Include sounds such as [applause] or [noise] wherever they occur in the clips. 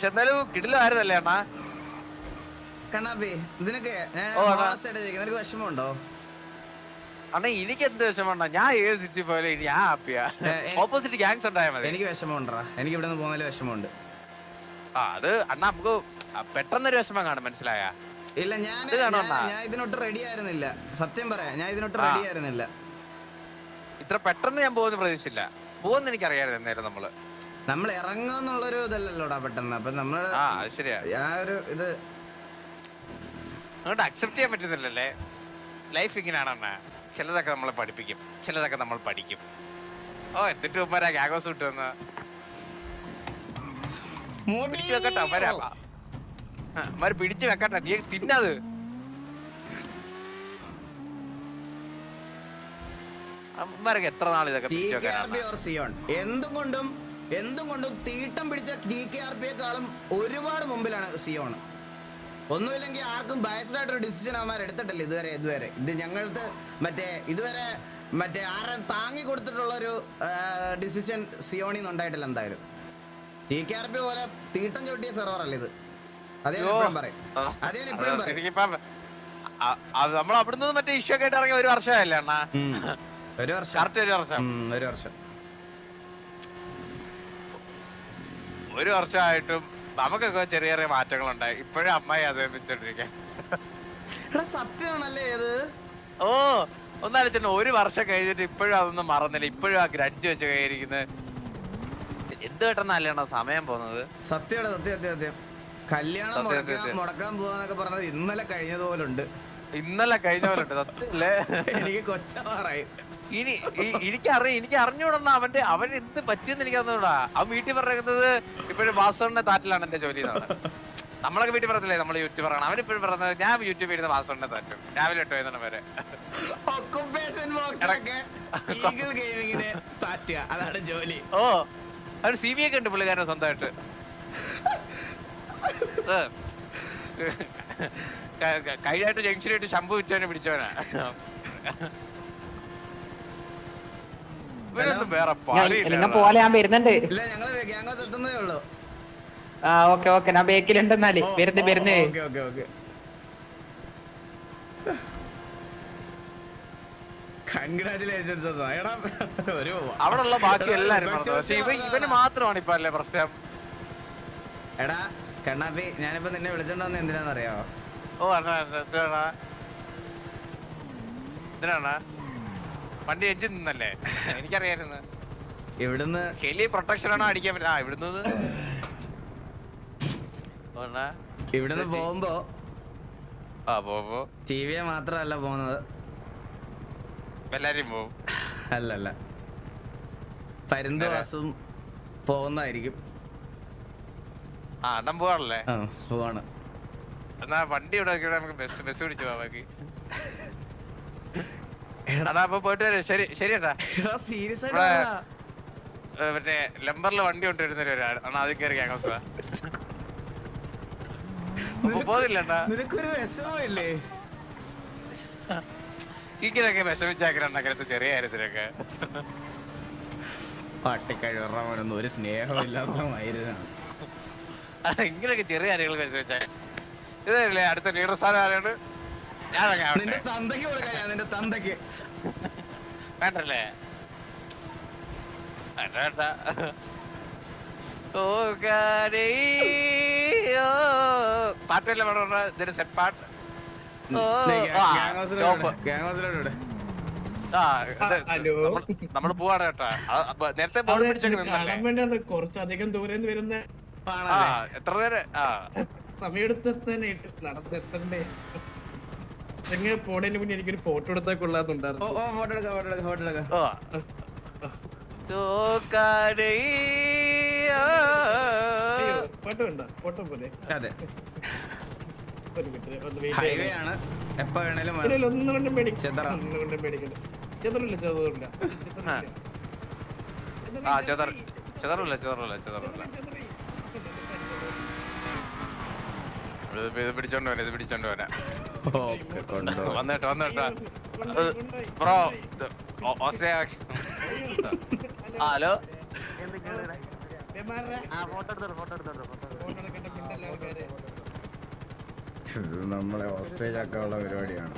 പക്ഷെ എന്നാലും കിടിലായിരുന്നല്ലേ അണ്ണാ? കണ്ണാപ്പി ഇതിനൊക്കെ നിനക്ക് വിഷമമുണ്ടോ? എനിക്ക് എന്ത് വിഷമണ്ട ഞാൻ ഏത് സിറ്റി പോലെ ഞാൻ ഹാപ്പിയാ ഓപ്പോസിറ്റ് ഗ്യാങ്സ് ഉണ്ടായാൽ മതി. എനിക്ക് വിഷമമുണ്ടാ? എനിക്ക് ഇവിടെ നിന്ന് പോകുന്നതിൽ വിഷമമുണ്ട്. ആ അത് അണ്ണാ നമുക്ക് പെട്ടെന്നൊരു വിഷമം കാണും മനസ്സിലായ? ഇല്ല ഞാൻ ഞാൻ- ഇതിനൊട്ട് റെഡി ആയിരുന്നില്ല. സത്യം പറയാം ഞാൻ ഇതിനൊട്ട്. റെഡി ആയിരുന്നില്ല. ഇത്ര പെട്ടെന്ന് ഞാൻ പോകുന്ന പ്രതീക്ഷിച്ചില്ല. പോകുന്ന എനിക്ക് അറിയാമായിരുന്നു നേരം നമ്മൾ. നമ്മൾ ഇറങ്ങുന്നുള്ളൊരു ഇതല്ലല്ലോടാ പെട്ടെന്ന്. അപ്പൊ നമ്മൾ ആ അത് ശരിയാ. ആ ഒരു ഇത് അങ്ങോട്ട് അക്സെപ്റ്റ് ചെയ്യാൻ പറ്റുന്നില്ലല്ലേ? ലൈഫ് ഇങ്ങനെയാണ് അണ്ണാ ചിലതൊക്കെ നമ്മളെ പഠിപ്പിക്കും. ചിലതൊക്കെ നമ്മൾ പഠിക്കും. ഓ എന്നിട്ട് ഉമ്മാരാ വിട്ട് കിട്ടുമെന്ന് പിടിച്ചു വെക്കട്ടെ വരാ അമ്മര് പിടിച്ചു വെക്കട്ടെ. നീ തിന്നത്. അമ്മരൊക്കെ എത്ര നാൾ ഇതൊക്കെ പിടിച്ചു വെക്കാനാണ് സിയോൺ എന്തും കൊണ്ടും തീട്ടം പിടിച്ച ടി കെ ആർ പിയെക്കാളും ഒരുപാട് മുമ്പിലാണ് സിയോൺ ഒന്നുമില്ലെങ്കിൽ ആർക്കും ബയസ്ഡായിട്ടൊരു ഡിസിഷൻ അവന്മാർ എടുത്തിട്ടില്ല ഇതുവരെ ഇതുവരെ. ഇത് ഞങ്ങൾക്ക് മറ്റേ ഇതുവരെ മറ്റേ ആരെ താങ്ങി കൊടുത്തിട്ടുള്ള ഒരു ഡിസിഷൻ സിയോണിൽ നിന്ന് ഉണ്ടായിട്ടില്ല എന്തായാലും. ടി കെ ആർ പി പോലെ തീട്ടം ചവിട്ടിയ സെർവർ അല്ല ഇത്? അതേ. എപ്പോഴും പറയും. അതേ ഇപ്പോഴും പറയും. നമ്മൾ അവിടുന്ന് മറ്റേ ഇഷ്യൂ ഒക്കെ ആയിട്ട് ഇറങ്ങിയ ഒരു അണ്ണാ? ഒരു വർഷം. ഒരു വർഷം. ഒരു വർഷം. ഒരു വർഷമായിട്ടും നമുക്കൊക്കെ ചെറിയ ചെറിയ മാറ്റങ്ങൾ ഉണ്ടായി ഇപ്പോഴും അമ്മായി അത് വെച്ചോണ്ടിരിക്കാൻ സത്യമാണല്ലേ ഇത്? ഓ ഒന്നാലോചിച്ചു ഒരു വർഷം കഴിഞ്ഞിട്ട് ഇപ്പോഴും അതൊന്നും മറന്നില്ല. ഇപ്പോഴും ആ ഗ്രഡ്ജ് വെച്ച് കഴിഞ്ഞിരിക്കുന്നത് എന്ത് പെട്ടെന്നല്ലേണോ സമയം പോകുന്നത്? സത്യമാണ് സത്യം സത്യം സത്യം. കല്യാണം മുടക്കാൻ. മുടക്കാൻ പോവാന്നൊക്കെ പറഞ്ഞത് ഇന്നലെ കഴിഞ്ഞതുപോലുണ്ട്. ഇന്നലെ കഴിഞ്ഞ പോലെ ഉണ്ട് സത്യല്ലേ? എനിക്ക് കൊച്ചമാറായി. ഇനി എനിക്കറിയാം എനിക്ക് അറിഞ്ഞൂടന്ന അവന്റെ അവൻ എന്ത് പറ്റിയെന്ന് എനിക്ക് അറിഞ്ഞൂടാ അവൻ വീട്ടിൽ പറയുന്നത് ഇപ്പോഴും വാസോണിന്റെ താറ്റിലാണ് എന്റെ ജോലി എന്നാണ്. നമ്മളൊക്കെ വീട്ടിൽ പറഞ്ഞില്ലേ നമ്മൾ യൂട്യൂബ് പറയണം. അവൻ ഇപ്പോഴും പറയുന്നത് ഞാൻ യൂട്യൂബ് ഇരുന്ന് വാസോണിന്റെ താറ്റും. രാവിലെ എട്ട് വൈകുന്നേരം വരെ. അതാണ് ജോലി. ഓ അവന് സി ബി ഒക്കെ ഉണ്ട് പുള്ളിക്കാരൻ സ്വന്തമായിട്ട്. കഴിഞ്ഞായിട്ട് ജംഗ്ഷനായിട്ട് ശമ്പു വിറ്റവനെ പിടിച്ചവനാ. പോലെ ഞാൻ വരുന്നുണ്ട്. ആ ഓക്കെ ഓക്കെ. ഞാൻ വരുന്ന് വരുന്ന്. കൺഗ്രാറ്റുലേഷൻസ് അവിടെ ഉള്ള ബാക്കി എല്ലാരും പക്ഷെ ഇവ ഇവന് മാത്രമാണ് ഇപ്പൊ അല്ലേ പ്രശ്നം? എടാ കണ്ണാപ്പി ഞാനിപ്പോ നിന്നെ വിളിച്ചോണ്ട് എന്തിനാന്നറിയാവോ? ഓ അണ്ണാ എന്തിനാണ് എന്തിനാണ് വണ്ടി എഞ്ചിൻ നിന്നല്ലേ? എനിക്കറിയായിരുന്നു. ഇവിടുന്ന് ഹെലി പ്രൊട്ടക്ഷൻ ആണോ അടിക്കാൻ പറ്റുന്നത്? ആ ഇവിടുന്ന്. ഇവിടുന്ന് പോകുമ്പോ ആ പോകുമ്പോ? ടി വിയെ മാത്രമല്ല പോകുന്നത്. എല്ലാരും പോകും അല്ലല്ല. പരുന്തുവാസും പോകുന്നതായിരിക്കും. ആ അണ്ണൻ പോവാണല്ലേ? പോവാണ്. എന്നാ വണ്ടി ഇവിടെ നമുക്ക് ബസ് ബസ് പിടിച്ചു പോവാ ബാക്കി അതാ അപ്പൊ പോയിട്ട് വരാം ശരി ശരി ഏട്ടാ സീരിയസ് ആയിട്ട് മറ്റേ ലംബറിൽ വണ്ടി കൊണ്ടുവരുന്നൊരു ഒരാൾ അണ്ണാ ആദ്യം കയറി നിനക്കൊരു വിഷമിച്ചാക്കണ ചെറിയ കാര്യത്തിലൊക്കെ പട്ടിക്കഴുറവനൊന്നും ഒരു സ്നേഹമില്ലാത്ത മയിലാണ് അല്ല, ഇങ്ങനെയൊക്കെ ചെറിയ കാര്യങ്ങൾ വിഷമിച്ചാ. ഇതല്ലേ അടുത്ത ലീഡർ സ്ഥാനം ആരാണ്? ഞാൻ നിന്റെ തന്തയ്ക്ക് കൊടുക്കാം ഞാൻ നിന്റെ തന്തയ്ക്ക്. വേണ്ടല്ലേ? വേണ്ട, വേണ്ട. പാട്ടില്ല ഇതിന് സെറ്റ് പാട്ട് ഓ. നമ്മൾ പോവാണ് കേട്ടാ. നേരത്തെ ബോൾ പിടിച്ചൊക്കെ കുറച്ചധികം ദൂരെ വരുന്ന എത്ര നേരം? സമയം എടുത്ത് നടന്നെത്തണ്ടേ എങ്ങനെ പോണേന് മുന്നേ എനിക്കൊരു ഫോട്ടോ എടുത്താൽ കൊള്ളാന്നുണ്ടായിരുന്നു ഓ ഫോട്ടോ എടുക്കാം ഫോട്ടോ എടുക്കാം ഫോട്ടോ എടുക്കാം. ഫോട്ടോ ഉണ്ടോ? ഫോട്ടോ പോലെ. അതെ. ഹൈവേ ആണ്. എപ്പോ വേണേലും പേടിക്കണ്ട. പേടിക്കണ്ട. ചെതറില്ല ചെതറില്ല. ആ. ചെതർ ചെതറില്ല ചെതറില്ല ചെതറില്ല. ഇത് പിടിച്ചോണ്ട് വരാം ഇത് പിടിച്ചോണ്ട് വരാം വന്നേട്ടോ വന്നേട്ടോ ബ്രോ ഓസ്ട്രേലിയ ഹലോ ഇത് നമ്മളെ ഓസ്ട്രേലിയ പരിപാടിയാണ്.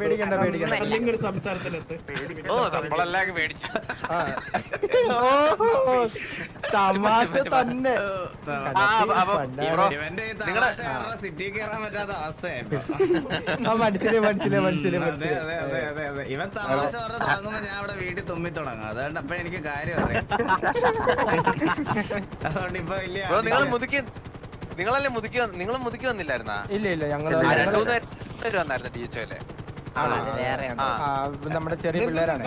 പേടിക്കണ്ട പേടിക്കണ്ട. സംസാരത്തിലെത്ത് ഓ നമ്മളെല്ലാം പേടിച്ചു. തമാശ തന്നെ. കയറാൻ പറ്റാത്ത മനസ്സിലായി മനസ്സിലായി മനസ്സിലായി ഇവൻ തമാശ പറഞ്ഞ് തുടങ്ങുമ്പോ ഞാൻ അവിടെ വീട്ടിൽ തുമ്മി തുടങ്ങും. അതുകൊണ്ട് അപ്പൊ എനിക്ക് കാര്യം അറിയാം [laughs] അതുകൊണ്ട് ഇപ്പൊ വലിയ നിങ്ങൾ. മുതുക്കി നിങ്ങളല്ലേ മുതുക്കി നിങ്ങളും നിങ്ങൾ മുതുക്കി വന്നില്ലായിരുന്നാ? ഇല്ല ഇല്ല ഞങ്ങൾ രണ്ടു ഞങ്ങൾ മൂന്ന് വന്നായിരുന്നു ഡി എച്ച് അല്ലേ നമ്മുടെ ചെറിയ പിള്ളേരാണ്.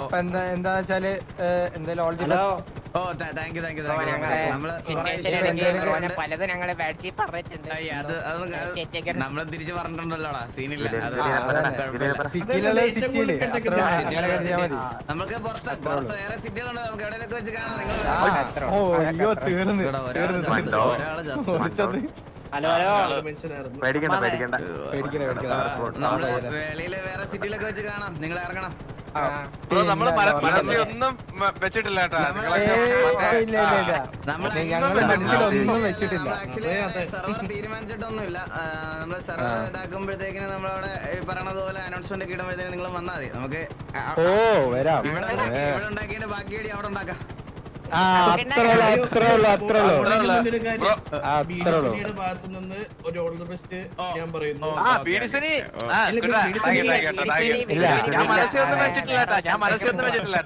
അപ്പൊ എന്താ എന്താ വെച്ചാൽ എന്തായാലും all the hello. Oh thank you thank you thank you നമ്മൾ. പലതും ഞങ്ങളെ പറഞ്ഞിട്ടുണ്ട്. അത് അത് നമ്മൾ തിരിച്ചു പറഞ്ഞിട്ടുണ്ടല്ലോടാ സീനില്ല അത് നമുക്ക് പുറത്ത് പുറത്ത് വേറെ സിറ്റികളുണ്ട് നമുക്ക് എവിടെയൊക്കെ വെച്ച് കാണാം. നിങ്ങൾ ഓ അയ്യോ തീർന്ന് ഇവിടെ ഒരാൾ ഹലോ ഹലോ. പേടിക്കണ്ട പേടിക്കണ്ട. നമ്മൾ വെളിയിൽ വേറെ സിറ്റിയിലൊക്കെ വെച്ച് കാണാം. നിങ്ങൾ ഇറങ്ങണം. ബ്രോ നമ്മൾ മനസ്സിൽ ഒന്നും വെച്ചിട്ടില്ല തീരുമാനിച്ചിട്ടൊന്നുമില്ല നമ്മൾ സെർവർ തീരുമാനിച്ചിട്ടൊന്നുമില്ല. നമ്മൾ സെർവർ ഇതാക്കുമ്പോഴത്തേക്കിന് നമ്മളവിടെ പറയണത് പോലെ അനൗൺസ്മെന്റ് ഒക്കെ ഇടുമ്പോഴത്തേക്ക് നിങ്ങൾ വന്നാൽ മതി. നമുക്ക് ഓ വരാം. ഇവിടെ ഉണ്ടാക്കി- ഏ. ഇവിടെ ഉണ്ടാക്കിയതിന്റെ ബാക്കിയടി അവിടെ ഉണ്ടാക്കാം. ഭാഗത്ത് നിന്ന് ഒരു ഓൾ ദി ബെസ്റ്റ് ഞാൻ പറയുന്നു. ഞാൻ മനസ്സിലൊന്നും വെച്ചിട്ടില്ല ഞാൻ മനസ്സിലൊന്നും വെച്ചിട്ടില്ല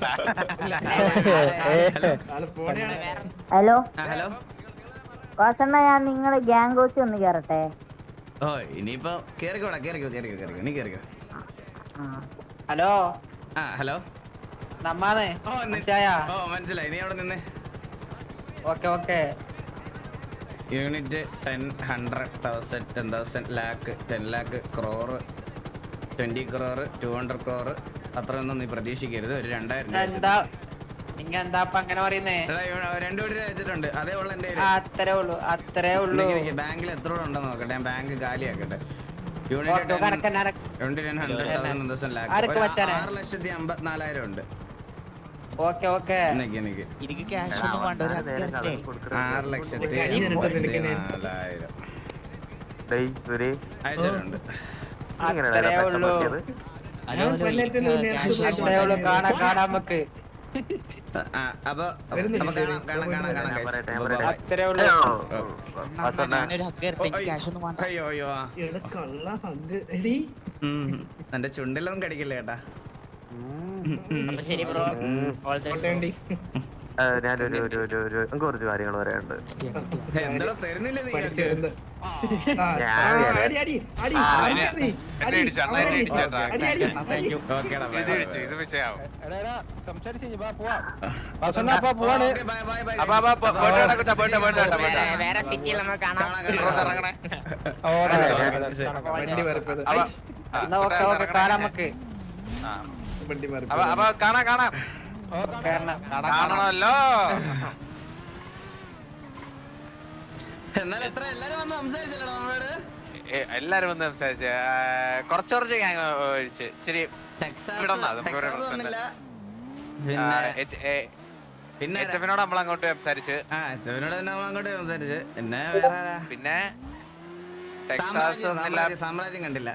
ഹലോ. ഹലോ. വാസണ്ണ ഞാൻ നിങ്ങളെ ഗ്യാങ് കോച്ച് ഒന്ന് കേറട്ടെ? ഓ ഇനിയിപ്പോ കേറിക്കോടാ കേറിക്കോ കേറിക്കോ കേറിക്കോ നീ കേറിക്കോ. ഹലോ ആ ഹലോ. നമ്മാന്ന് ഓ മനസ്സിലായി? നീ അവിടെ നിന്നേ. Okay okay. Unit ten hundred thousand ten thousand lakh ten lakh crore twenty crore two hundred crore. അത്രയൊന്നും നീ പ്രതീക്ഷിക്കരുത്. ഒരു രണ്ടായിരം വെച്ചിട്ടുണ്ട്. അതേ ഉള്ള എന്റെ അത്രേ ഉള്ളൂ അത്രേ ഉള്ളൂ. ബാങ്കിൽ എത്ര രൂപ ഉണ്ടെന്ന് നോക്കട്ടെ. ഞാൻ bank കാലിയാക്കട്ടെ. Unit ten hundred thousand lakh? ആറ് ലക്ഷത്തി അമ്പത്തിനാലായിരം ഉണ്ട്. Okay okay. നിക്ക് നിക്ക്. കൊടുക്കണം ആറ് ലക്ഷത്തി കഴിഞ്ഞ രണ്ടു നിനക്കിനെ. അമ്പത്തിനാലായിരം സുരേ അയച്ചിട്ടുണ്ട് അത്രേ ഉള്ളൂ. ഞാൻ പല്ലറ്റിന് അത്രേ ഉള്ളൂ. കാണാ കാണാൻ നമുക്ക്. ആ, അപ്പൊ വരുന്നില്ല അപ്പൊ കാണാം കാണാം കാണാം കാണാം guys. Bye bye. അത്രേ ഉള്ളൂ. ഓ, അയ്യോ, അയ്യോ ആ. എടാ കള്ള ഹഗ് എടി. ഉം. എന്റെ ചുണ്ടിലൊന്നും കടിക്കില്ല ചേട്ടാ അപ്പൊ ശരി ബ്രോ. കോട്ടയണ്ടി ആ, ഞാനൊരു ഒരു ഒരു ഒരു എനിക്ക് കുറച്ച് കാര്യങ്ങൾ പറയാനുണ്ട്. എന്താ തരുന്നില്ല നീ? പഠിച്ചു ഞങ്ങൾക്ക്? വരുന്നത് ആ, ആ, അടി അടി അടി ആ, അടി എന്നെ- അടി എന്നെ അടി ഇടിച്ചു, അണ്ണാ എന്നെ അടി ഇടിച്ചേട്ടാ. അടി അടി അടി ഓക്കേടാ, ഇത് bye, ഇടിച്ചു bye. ഇത് വിഷയാവും എടാ, എടാ, സംസാരിച്ച് വാ, പോവാം. വാസണ്ണ, അപ്പൊ പോവാണ്. ഓക്കേ, bye, bye, bye, അപ്പൊ guys. അപ്പൊ പോ- പോയിട്ട് വരാം കുട്ടാ, പോയിട്ട് വരാം, പോയിട്ട് വേറെ സിറ്റിയിൽ നമുക്ക് കാണാം ഓക്കേ, ഓക്കെ ഇറങ്ങണേ. നമുക്ക്. ആ. വണ്ടി അപ്പൊ അപ്പൊ കാണാം കാണാം. കാരണം കാണണമല്ലോ. എന്നാൽ എത്ര എല്ലാരും വന്ന് സംസാരിച്ചല്ലോ നമ്മളോട്? എല്ലാരും വന്ന് സംസാരിച്ച്. ആ, കുറച്ച് കുറച്ച് ഗ്യാങ് ഒഴിച്ച്. ഇച്ചിരി പിന്നെ എച്ച്- പിന്നെ നമ്മൾ അങ്ങോട്ട് സംസാരിച്ച്. തന്നെ നമ്മൾ അങ്ങോട്ട് സംസാരിച്ച്. പിന്നെ വേറെ പിന്നെ ടെക്സാസ് സാമ്രാജ്യം കണ്ടില്ല.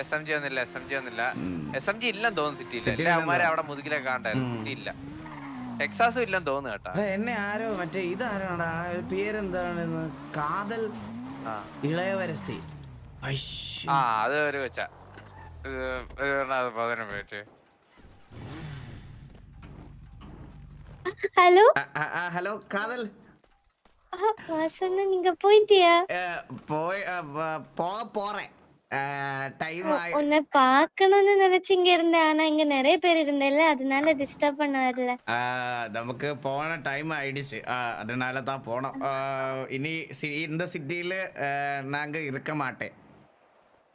എസ് എം ജി ഒന്നില്ല എസ് എം ജി ഒന്നില്ല ഉം. എസ് എം ജി ഇല്ലെന്ന് തോന്നുന്നു സിറ്റിയിൽ സിറ്റിയിൽ എല്ലാ അവന്മാരെ ഇല്ലെന്ന് അവിടെ മുതുകിലൊക്കെ കാണണ്ടായിരുന്നു ഉം. സിറ്റി ഇല്ല ടെക്സാസും ഇല്ലെന്ന് തോന്നുന്നു കേട്ടാ അല്ല, എന്നെ ആരോ മറ്റേ ഇതാരാടാ ആ ഒരു പേരെന്താണെന്ന് കാതൽ ആ. ഇളയവരസി അയ്യോ. ആ അത് ഒരു വെച്ചാ ഇത് ഇത് പറഞ്ഞാ പതിനെ പോയിട്ട് ஹலோ ആ, ആ, ആ, ഹലോ കാതൽ வாசண்ணா நீங்க போயிட்டியா ഏ, പോയി ആ, டைம் ஆயி உன்னை பார்க்கணும்னு நினைச்சு இங்க இருந்தேன். ஆனா இங்க நிறைய பேர் இருந்தேல்ல. அதனால டிஸ்டர்ப் നമുക്ക് പോണ ടൈം ആയിடுச்சு அதனால தான் போனோம். இனி இந்த சிட்டியில நாங்க இருக்க மாட்டேன்.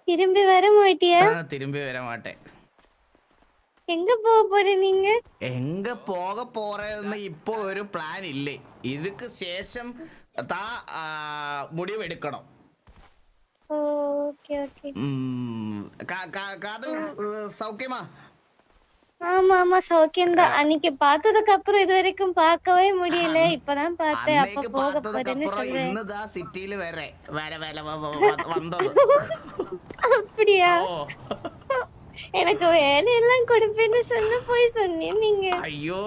திரும்பி வர மாட்டியா? திரும்பி வர மாட்டேன். எங்க போக போற நீங்க? எங்க போக போறேன்னு இப்போ ഒരു പ്ലാൻ ഇല്ലേ ഇതിക്ക് ശേഷം താ മുടിവെടുക്കണം ஓகே ஓகே ഉം, കാ- കാ- കാതൽ ഏ, സൗഖ്യമാ ஆமா ஆமா சௌக்கியம் தான் அன்னைக்கு பார்த்ததுக்கு அப்புறம் இது வரைக்கும் பார்க்கவே முடியல இப்பதான் பார்த்தேன் அப்ப അന്നേക്ക് போக பார்த்ததுக்கு போறேன்னு அப்புறம் சொல்றேன் ഇന്നതാ സിറ്റിയിൽ വരെ വരെ വരെ വ- വ- വ- വന്നത് அப்படியா ഓ எனக்கு வேலையெல்லாம் கொடுப்பேன்னு சொன்ன போய் சொன்னீங்க நீங்க അയ്യോ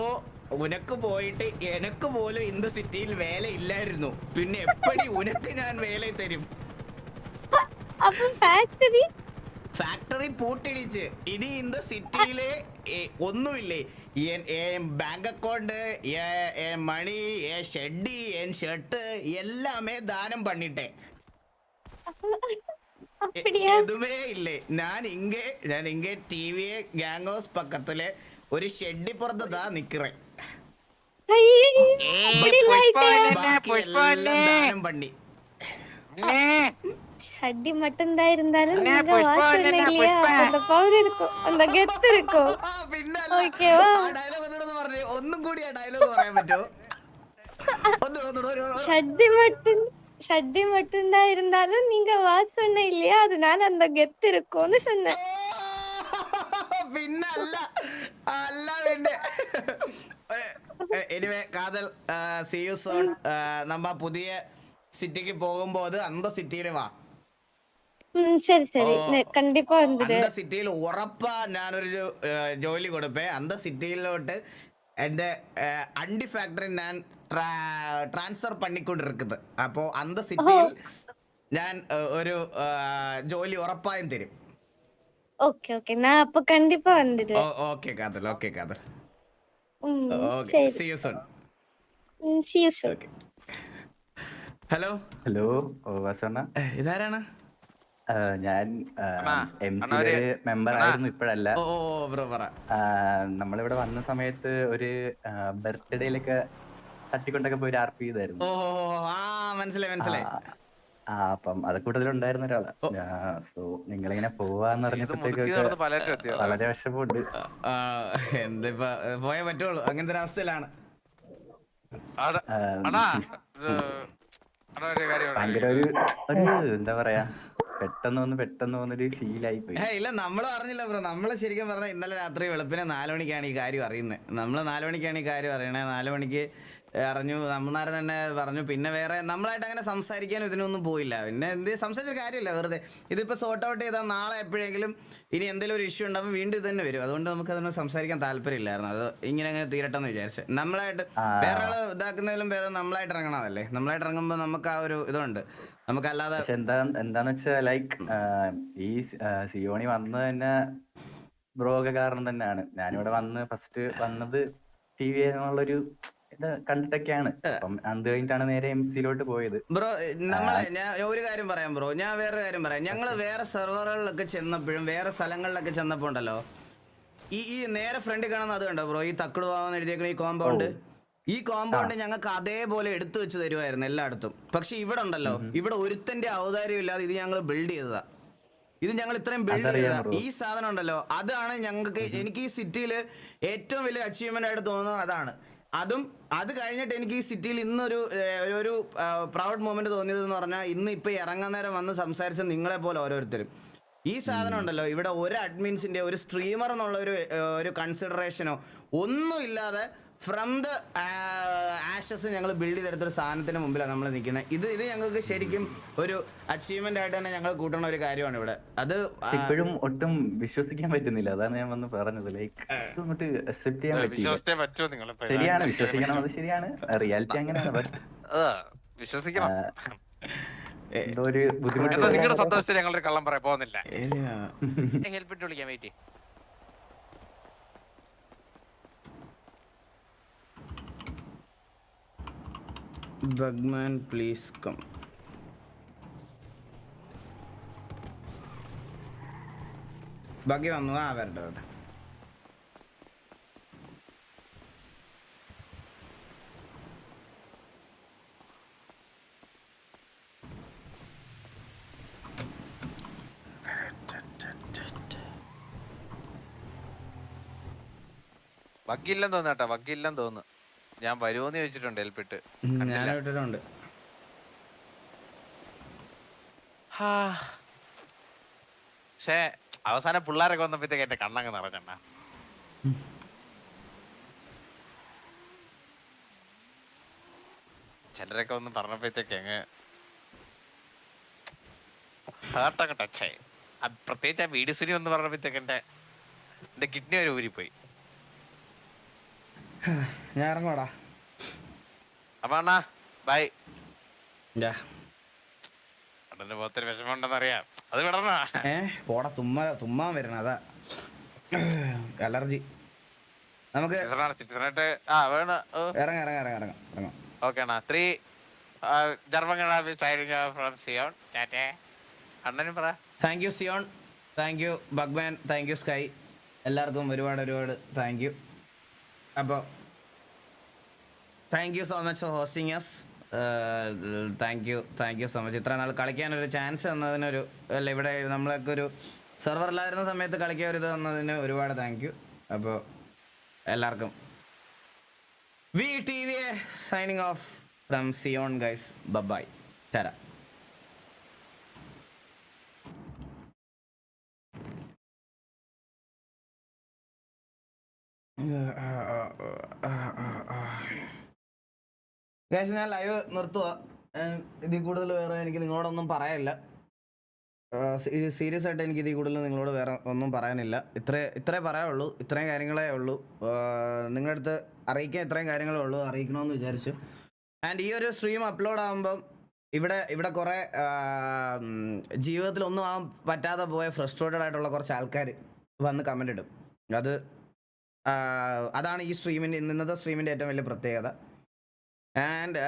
ഉനക്ക് പോയിട്ട് എനക്ക് പോലും ഇന്ന് സിറ്റിയിൽ വേല ഇല്ലായിരുന്നു പിന്നെ എപ്പടി ഉനക്ക് ഞാൻ വേല തരും அப்ப ஃபேக்டரி ഫാക്ടറി പൂട്ടിടിച്ച് ഇനി ഇന്ന് സിറ്റിയില് ഏ, ഒന്നുമില്ലേ എൻ- ഏ, ബാങ്ക് അക്കൗണ്ട് ഏ- ഏ, മണി ഏ, ഷെഡ് എൻ ഷർട്ട് എല്ലാമേ ദാനം പണിട്ടെ அப்படியா എതുമേ ഇല്ലേ ഞാൻ ഇങ്ങേ ഞാൻ ഇങ്ങേ ടി വി ഗാങ് ഹൗസ് പക്കത്തില് ഒരു ഷെഡി പുറത്ത് ദാ നിക്കറേ ஐயே, ഏയ്, இப்படி പുഷ്പ light ஆ? അല്ലേ, ബാക്കി പുഷ്പ എല്ലാം അല്ലേ? ദാനം പണി അല്ലേ? சட்டி மட்டும்தான் இருந்தாலும் அண்ணே, நீங்க புஷ்பா, வாசனை அண்ணே, இல்லையா புஷ்பா. அந்த பவர் இருக்கும் அந்த கெத்து இருக்கும் ആ, പിന്നല്ല. ഓക്കേവാ? ആ ഡയലോഗ് ഒന്നുകൂടെ പറഞ്ഞേ ഒന്നും കൂടി ആ ഡയലോഗ് പറയാൻ പറ്റുമോ ഒന്ന് ഒന്ന് ഒരു- ഒരു- ஷட்டி மட்டும் ஷட்டி மட்டும்தான் இருந்தாலும் நீங்க வாசனை இல்லையா அதனால அந்த கெத்து இருக்கும்னு சொன்னேன் പിന്നല്ല അല്ല പിന്നെ എനിവേ കാതൽ സി യു സോൺ നമ്മ പുതിയ സിറ്റിക്ക് പോകുമ്പോൾ അന്ത സിറ്റിയിൽ വാ ம் சரி சரி ஓ. நெ- கண்டிப்பா வந்துடு അന്ത സിറ്റിയിൽ ഉറപ്പാ ഞാനൊരു ജോ- ഏ, ജോലി കൊടുപ്പേ അന്ത സിറ്റിയിലോട്ട് എൻ്റെ അണ്ടി ഫാക്ടറി ഞാൻ ട്രാൻസ്ഫർ പണിക്കൊണ്ടിരിക്കുന്നത് അപ്പോൾ അന്ത സിറ്റിയിൽ ഞാൻ ഏ, ഒരു ഏ, ജോലി ഉറപ്പായും തരും ஓகே ஓகே நான் அப்ப கண்டிப்பா வந்துடுவேன் ഓക്കെ കാതൽ ഓക്കെ കാതൽ ம் ഓക്കെ சரி സി യു സോൺ ம் see you soon. Okay hello hello ഓ വാസണ്ണ ഇതാരാണ് ആ, ഞാൻ എം സി ഒരു- മെമ്പർ ആയിരുന്നു ഇപ്പോഴല്ല. ഓ ഓ ബ്രോ പറ. ആ, നമ്മളിവിടെ വന്ന സമയത്ത് ഒരു ബർത്ത്ഡേയിലൊക്കെ തട്ടിക്കൊണ്ടൊക്കെ പോയി ആർ പി ചെയ്തായിരുന്നു മനസ്സിലായി മനസ്സിലായി. ആ, അപ്പം അത് കൂട്ടത്തിലുണ്ടായിരുന്ന ഒരാളാ. സോ നിങ്ങളിങ്ങനെ പോവാന്ന് എത്തിയോ? വളരെ വിഷമമുണ്ട്. എന്തിപ്പോ പോയേ പറ്റുള്ളൂ. അങ്ങനത്തെ ഒരു അവസ്ഥയിലാണ്. ഭയങ്കര ഒരു ഒരു എന്താ പറയാ പെട്ടെന്ന് വന്ന് പെട്ടെന്ന് വന്നൊരു ഫീലായി പോയി. ഏ ഇല്ല നമ്മൾ അറിഞ്ഞില്ല ബ്രോ നമ്മൾ ശരിക്കും പറഞ്ഞാൽ ഇന്നലെ രാത്രി വെളുപ്പിനെ നാല് മണിക്കാണ് ഈ കാര്യം അറിയുന്നത് നമ്മൾ നാല് മണിക്കാണ് ഈ കാര്യം അറിയണേ. നാല് മണിക്ക് അറിഞ്ഞു. നമ്മളാരെ തന്നെ പറഞ്ഞു. പിന്നെ വേറെ നമ്മളായിട്ട് അങ്ങനെ സംസാരിക്കാനും ഇതിനൊന്നും പോയില്ല. പിന്നെ എന്ത് സംസാരിച്ച കാര്യമില്ല വെറുതെ. ഇതിപ്പോൾ സോർട്ട് ഔട്ട് ചെയ്താൽ നാളെ എപ്പോഴെങ്കിലും ഇനി എന്തെങ്കിലും ഒരു ഇഷ്യൂ ഉണ്ടാകുമ്പോൾ വീണ്ടും ഇത് തന്നെ വരും. അതുകൊണ്ട് നമുക്ക് അതിനോട് സംസാരിക്കാൻ താല്പര്യമില്ലായിരുന്നു. അത് ഇങ്ങനെ അങ്ങനെ തീരട്ടെന്ന് വിചാരിച്ചു. നമ്മളായിട്ട് ആ. വേറെ ആൾ ഇതാക്കുന്നതിലും ഭേദം നമ്മളായിട്ട് ഇറങ്ങണതല്ലേ? നമ്മളായിട്ട് ഇറങ്ങുമ്പോൾ നമുക്ക് ആ ഒരു ഇതുണ്ട്. നമുക്കല്ലാതെ എന്താ എന്താന്ന് വെച്ചാ ലൈക്ക് ഈ സിയോണി വന്നത് തന്നെ ബ്രോ ഒക്കെ കാരണം തന്നെയാണ്. ഞാനിവിടെ വന്ന് ഫസ്റ്റ് വന്നത് ടി വി എന്നുള്ളൊരു ഇത് കണ്ടിട്ടൊക്കെയാണ്. അപ്പം അത് കഴിഞ്ഞിട്ടാണ് നേരെ എം സിയിലോട്ട് പോയത്. ബ്രോ നമ്മളെ ഞാൻ ഒരു കാര്യം പറയാം ബ്രോ. ഞാൻ വേറെ കാര്യം പറയാം. ഞങ്ങൾ വേറെ സെർവറുകളിലൊക്കെ ചെന്നപ്പോഴും വേറെ സ്ഥലങ്ങളിലൊക്കെ ചെന്നപ്പോ ഉണ്ടല്ലോ ഈ ഈ നേരെ ഫ്രണ്ടിൽ കാണുന്ന അത് കണ്ടോ ബ്രോ? ഈ തക്കുടുവാന്ന് എഴുതിയേക്കുന്ന ഈ കോമ്പൗണ്ട് ഈ കോമ്പൗണ്ട് ഞങ്ങൾക്ക് അതേപോലെ എടുത്തു വെച്ച് തരുമായിരുന്നു എല്ലായിടത്തും. പക്ഷെ ഇവിടെ ഉണ്ടല്ലോ ഇവിടെ ഒരുത്തന്റെ ഔദാര്യം ഇല്ലാതെ ഇത് ഞങ്ങൾ ബിൽഡ് ചെയ്തതാ. ഇത് ഞങ്ങൾ ഇത്രയും ബിൽഡ് ചെയ്ത ചെയ്തതാ. ഈ സാധനം ഉണ്ടല്ലോ അതാണ് ഞങ്ങൾക്ക് എനിക്ക് ഈ സിറ്റിയിൽ ഏറ്റവും വലിയ അച്ചീവ്മെന്റ് ആയിട്ട് തോന്നുന്നത് അതാണ്. അതും അത് കഴിഞ്ഞിട്ട് എനിക്ക് ഈ സിറ്റിയിൽ ഇന്നൊരു ഒരു- പ്രൗഡ് മൂമെന്റ് തോന്നിയത് എന്ന് പറഞ്ഞാൽ ഇന്ന് ഇപ്പൊ ഇറങ്ങാൻ നേരം വന്ന് സംസാരിച്ച നിങ്ങളെ പോലെ ഓരോരുത്തരും. ഈ സാധനം ഉണ്ടല്ലോ ഇവിടെ ഒരു അഡ്മിൻസിന്റെ ഒരു സ്ട്രീമർ എന്നുള്ള ഒരു ഒരു കൺസിഡറേഷനോ ഒന്നും ഇല്ലാതെ ഫ്രം ദ ആഷസ് ഞങ്ങൾ ബിൽഡ് ചെയ്തെടുത്തൊരു സാധനത്തിന് മുമ്പിലാണ് നമ്മൾ നിൽക്കുന്നത് ഇത് ഇത് ഞങ്ങൾക്ക് ശരിക്കും ഒരു അച്ചീവ്മെന്റ് ആയിട്ട് തന്നെ ഞങ്ങൾ കൂട്ടണ ഒരു കാര്യമാണ് ഇവിടെ. അത് ഇപ്പോഴും ഒട്ടും വിശ്വസിക്കാൻ പറ്റുന്നില്ല. അതാണ് ഞാൻ വന്ന് പറഞ്ഞത്. ലൈക്ക് അങ്ങോട്ട് അക്സെപ്റ്റ് ചെയ്യാൻ പറ്റില്ല ശരിയാണ് വിശ്വസിക്കണം. അത് ശരിയാണ്. റിയാലിറ്റി അങ്ങനെയാണ്. വിശ്വസിക്കണം. നിങ്ങളുടെ സന്തോഷത്തിൽ ഞങ്ങളൊരു കള്ളം പറയാൻ പോകുന്നില്ല. ഏലിയാ. ഹെൽപ്പ് ഇട്ട് വിളിക്കാം wait Bugman, please come buggy വന്നു ആ വരട്ടെ വരട്ടെ വക്കില്ലെന്ന് തോന്നുന്നു വക്കില്ലെന്ന് തോന്നുന്നു. ഞാൻ വരുമോന്ന് ചോദിച്ചിട്ടുണ്ട് ഹെൽപ്പിട്ട് ഞാൻ ഇട്ടിട്ടുണ്ട് പക്ഷേ അവസാനം പിള്ളേരൊക്കെ വന്നപ്പോഴത്തേക്ക് എന്റെ കണ്ണങ്ങ് നിറഞ്ഞണ്ണ. ചിലരൊക്കെ ഒന്ന് പറഞ്ഞപ്പോഴത്തേക്ക് അങ്ങ് ഹേർട്ടൊക്കെ ടച്ചായി പ്രത്യേകിച്ച് ആ വീഡിയോ സുനി ഒന്ന് പറഞ്ഞപ്പോഴത്തേക്ക് എന്റെ എന്റെ കിഡ്നി വരെ ഊരിപ്പോയി. ഞാൻ ഇറങ്ങോടാ അപ്പൊ അണ്ണാ ബൈ. അണ്ണന്റെ അത് വിടണ ഏ പോടാ തുമ്മ തുമ്മാൻ വരണം അതാ. അലർജി. നമുക്ക് സിറ്റിസണായിട്ട്. ആ വേണ. ഇറങ്ങാം ഇറങ്ങാം ഇറങ്ങാം ഇറങ്ങാം ഇറങ്ങാം. Okay Anna. Three German from Zion. ടാറ്റേ. അണ്ണനും പറ. Thank you Zion. Thank you Bugman. Thank you sky എല്ലാവർക്കും ഒരുപാട് ഒരുപാട് താങ്ക് യു അപ്പോൾ thank you so much for hosting S thank you thank you so much ഇത്ര നാൾ കളിക്കാനൊരു ചാൻസ് തന്നതിനൊരു അല്ല ഇവിടെ നമ്മളൊക്കെ ഒരു സെർവറിലായിരുന്ന സമയത്ത് കളിക്കാൻ ഒരു ഇത് തന്നതിന് ഒരുപാട് താങ്ക് യു അപ്പോൾ എല്ലാവർക്കും V T V A signing off from Zion guys bye bye തരാം ഗൈസ് ഞാൻ ലൈവ് നിർത്തുക ഇതിൽ കൂടുതൽ വേറെ എനിക്ക് നിങ്ങളോടൊന്നും പറയാനില്ല സീരിയസ് ആയിട്ട് എനിക്ക് ഇതിൽ കൂടുതൽ നിങ്ങളോട് വേറെ ഒന്നും പറയാനില്ല. ഇത്രേ ഇത്രേ പറയാനുള്ളൂ ഇത്രയും കാര്യങ്ങളേ ഉള്ളൂ. നിങ്ങളുടെ അടുത്ത് അറിയിക്കാൻ ഇത്രയും കാര്യങ്ങളേ ഉള്ളൂ. അറിയിക്കണമെന്ന് വിചാരിച്ചു. ആൻഡ് ഈ ഒരു സ്ട്രീം അപ്ലോഡ് ആകുമ്പം ഇവിടെ ഇവിടെ കുറേ ജീവിതത്തിൽ ഒന്നും ആ പറ്റാതെ പോയ ഫ്രസ്ട്രേറ്റഡ് ആയിട്ടുള്ള കുറച്ച് ആൾക്കാർ വന്ന് കമന്റ് ഇടും. അത് അതാണ് ഈ സ്ട്രീമിന്റെ ഇന്നത്തെ സ്ട്രീമിന്റെ ഏറ്റവും വലിയ പ്രത്യേകത. ആൻഡ്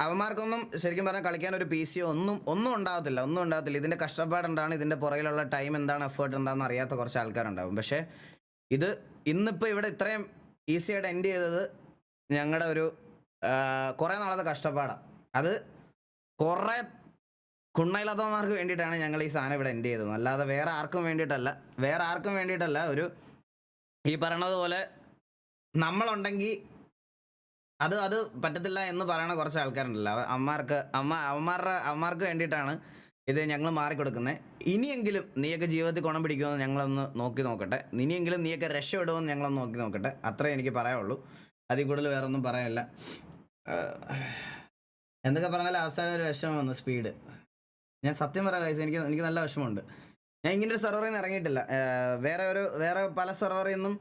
അവന്മാർക്കൊന്നും ശരിക്കും പറഞ്ഞാൽ കളിക്കാൻ ഒരു പി സി ഒന്നും ഒന്നും ഉണ്ടാകത്തില്ല. ഒന്നും ഉണ്ടാകത്തില്ല. ഇതിന്റെ കഷ്ടപ്പാട് എന്താണ്? ഇതിന്റെ പുറകിലുള്ള ടൈം എന്താണ്? എഫേർട്ട് എന്താണെന്ന് അറിയാത്ത കുറച്ച് ആൾക്കാരുണ്ടാവും. പക്ഷേ ഇത് ഇന്നിപ്പോൾ ഇവിടെ ഇത്രയും ഈസിയായിട്ട് എൻഡ് ചെയ്തത് ഞങ്ങളുടെ ഒരു കുറേ നാളത്തെ കഷ്ടപ്പാടാണ് അത് കുറേ കുണ്ണയില്ലാത്തവന്മാർക്ക് വേണ്ടിയിട്ടാണ് ഞങ്ങൾ ഈ സാധനം ഇവിടെ എൻഡ് ചെയ്തത്. അല്ലാതെ വേറെ ആർക്കും വേണ്ടിയിട്ടല്ല. വേറെ ആർക്കും വേണ്ടിയിട്ടല്ല. ഒരു ഈ പറയണത് പോലെ നമ്മളുണ്ടെങ്കിൽ അത് അത് പറ്റത്തില്ല എന്ന് പറയണ കുറച്ച് ആൾക്കാരുണ്ടല്ലോ. അമ്മമാർക്ക് അമ്മ അവന്മാരുടെ അവന്മാർക്ക് വേണ്ടിയിട്ടാണ് ഇത് ഞങ്ങൾ മാറിക്കൊടുക്കുന്നത് ഇനിയെങ്കിലും നീയൊക്കെ ജീവിതത്തിൽ ഗുണം പിടിക്കുമെന്ന് ഞങ്ങളൊന്ന് നോക്കി നോക്കട്ടെ. ഇനിയെങ്കിലും നീയൊക്കെ രക്ഷപ്പെടുമെന്ന് ഞങ്ങളൊന്ന് നോക്കി നോക്കട്ടെ. അത്രേ എനിക്ക് പറയാനുള്ളൂ അതിൽ കൂടുതൽ വേറെ ഒന്നും പറയാനില്ല എന്തൊക്കെ പറഞ്ഞാലും അവസാനം ഒരു വിഷമം വന്നു സ്പീഡ് ഞാൻ സത്യം പറയാം കഴിച്ചു എനിക്ക് എനിക്ക് നല്ല വിഷമമുണ്ട്. ഞാൻ ഇങ്ങനെ ഒരു സെർവറിൽ നിന്ന് ഇറങ്ങിയിട്ടില്ല. വേറെ ഒരു വേറെ പല സെർവറിൽ നിന്നും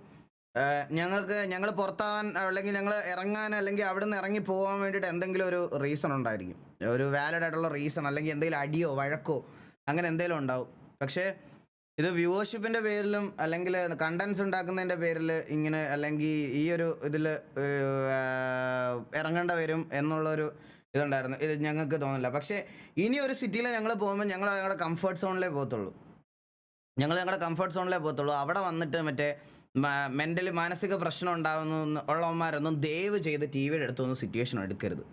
ഞങ്ങൾക്ക് ഞങ്ങൾ പുറത്താവാൻ അല്ലെങ്കിൽ ഞങ്ങൾ ഇറങ്ങാൻ അല്ലെങ്കിൽ അവിടെ നിന്ന് ഇറങ്ങി പോകാൻ വേണ്ടിയിട്ട് എന്തെങ്കിലും ഒരു റീസൺ ഉണ്ടായിരിക്കും. ഒരു വാലിഡ് ആയിട്ടുള്ള റീസൺ അല്ലെങ്കിൽ എന്തെങ്കിലും അടിയോ വഴക്കോ അങ്ങനെ എന്തെങ്കിലും ഉണ്ടാവും. പക്ഷേ ഇത് വ്യൂവർഷിപ്പിന്റെ പേരിലും അല്ലെങ്കിൽ കണ്ടൻസ് ഉണ്ടാക്കുന്നതിന്റെ പേരിൽ ഇങ്ങനെ അല്ലെങ്കിൽ ഈ ഒരു ഇതിൽ ഇറങ്ങേണ്ട വരും എന്നുള്ളൊരു ഇതുണ്ടായിരുന്നു. ഇത് ഞങ്ങൾക്ക് തോന്നില്ല പക്ഷേ ഇനി ഒരു സിറ്റിയിൽ ഞങ്ങൾ പോകുമ്പോൾ ഞങ്ങൾ ഞങ്ങളുടെ കംഫർട്ട് സോണിലേ പോകത്തുള്ളൂ. ഞങ്ങൾ ഞങ്ങളുടെ കംഫർട്ട് സോണിലേ പോകത്തുള്ളൂ. അവിടെ വന്നിട്ട് മറ്റേ മെന്റലി മാനസിക പ്രശ്നം ഉണ്ടാകുന്ന ഉള്ളവന്മാരൊന്നും ദയവ് ചെയ്ത് ടി വിയുടെ അടുത്തൊന്നും സിറ്റുവേഷൻ എടുക്കരുത്.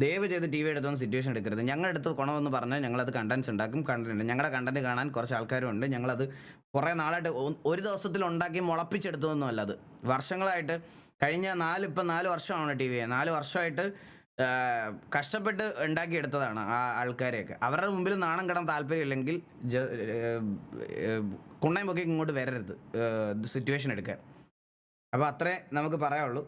ദയവ് ചെയ്ത് ടി വി എടുത്തൊന്നും സിറ്റുവേഷൻ എടുക്കരുത്. ഞങ്ങളുടെ അടുത്ത് ഗുണമെന്ന് പറഞ്ഞാൽ ഞങ്ങളത് കണ്ടൻസ് ഉണ്ടാക്കും കണ്ടന്റ് ഞങ്ങളുടെ കണ്ടന്റ് കാണാൻ കുറച്ച് ആൾക്കാരും ഉണ്ട് ഞങ്ങളത് കുറേ നാളായിട്ട് ഒരു ദിവസത്തിൽ ഉണ്ടാക്കി മുളപ്പിച്ചെടുത്തതൊന്നുമല്ല അത്. വർഷങ്ങളായിട്ട് കഴിഞ്ഞ നാല് ഇപ്പം നാല് വർഷമാണ് ടി വി നാല് വർഷമായിട്ട് കഷ്ടപ്പെട്ട് ഉണ്ടാക്കിയെടുത്തതാണ് ആ ആൾക്കാരെയൊക്കെ. അവരുടെ മുമ്പിൽ നാണം കിടാൻ താല്പര്യമില്ലെങ്കിൽ കുണ്ണയും പൊക്കി ഇങ്ങോട്ട് വരരുത് സിറ്റുവേഷൻ എടുക്കാൻ. അപ്പോൾ അത്രേ നമുക്ക് പറയാനുള്ളൂ.